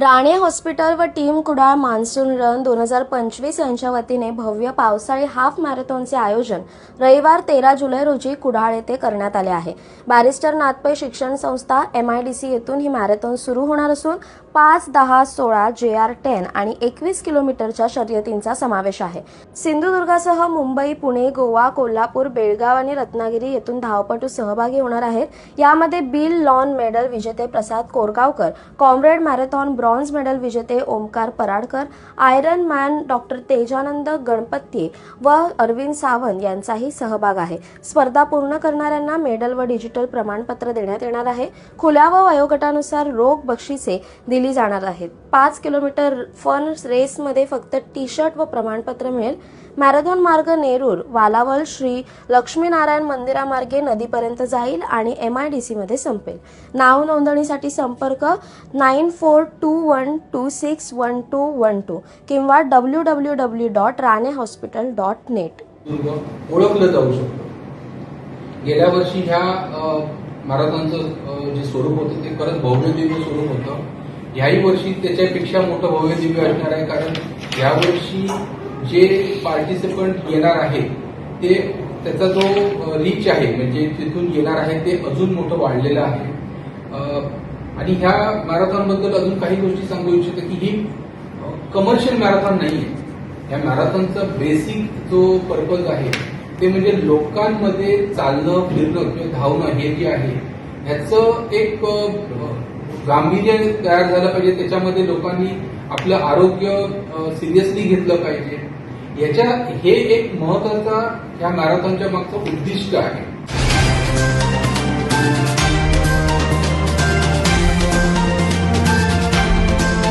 Rane hospital व team Kudal monsoon run दोन हजार पंचवीस यांच्या वतीने भव्य पावसाळी हाफ मॅरेथॉनचे आयोजन रविवार तेरा जुलै रोजी कुडाळ येथे करण्यात आले आहे. बॅरिस्टर नाथपै शिक्षण संस्था एम आय डी सी येथून ही मॅरेथॉन सुरू होणार असून पाच दहा सोळा जे आर टेन आणि एकवीस किलोमीटरच्या शर्यतींचा समावेश आहे. सिंधुदुर्गासह मुंबई पुणे गोवा कोल्हापूर बेळगाव आणि रत्नागिरी येथून धावपटू सहभागी होणार आहेत. यामध्ये बिल लॉन मेडल विजेते Prasad Korgaonkar comrade marathon bronze medal विजेते Omkar Paradkar iron man doctor Tejanand Ganpati व अरविंद सावंत यांचाही सहभाग आहे. स्पर्धा पूर्ण करणाऱ्यांना मेडल व डिजिटल प्रमाणपत्र देण्यात येणार आहे. खुल्या व वयोगटानुसार रोख बक्षिसे दिली जाणार आहेत. पाच किलोमीटर फन रेसमध्ये फक्त टी शर्ट व प्रमाणपत्र मिळेल. मॅरेथॉन मार्ग नेरूर वालावल श्री लक्ष्मीनारायण मंदिरामार्गे नदीपर्यंत जाईल आणि एम आय डी सीमध्ये संपेल. नाव नोंदणीसाठी संपर्क nine four two one two six one two one two किंवा W W W dot Rane hospital dot net ओळखलं जाऊ शकतो. गेल्या वर्षी ह्या अ, जे स्वरूप होतं ते खरंच भव्यदिव्य स्वरूप होतं. ह्याही वर्षी त्याच्यापेक्षा मोठं भव्यदिव्य असणार आहे कारण यावर्षी जे पार्टिसिपंट येणार आहेत ते त्याचा जो रीच आहे म्हणजे तिथून येणार आहे ते अजून मोठं वाढलेलं आहे. आणि ह्या मॅरेथॉनबद्दल अजून काही गोष्टी सांगू इच्छितो की ही कमर्शियल मॅरेथॉन नाही आहे या मॅरेथॉनचा बेसिक जो पर्पज आहे ते म्हणजे लोकांमध्ये चालणं फिरणं किंवा धावणं हे जे आहे ह्याचं एक गांभीर्य तयार झालं पाहिजे. त्याच्यामध्ये लोकांनी आपलं आरोग्य सिरियसली घेतलं पाहिजे. याच्या हे एक महत्त्वाचा या मॅरेथॉनच्या मागचं उद्दिष्ट आहे.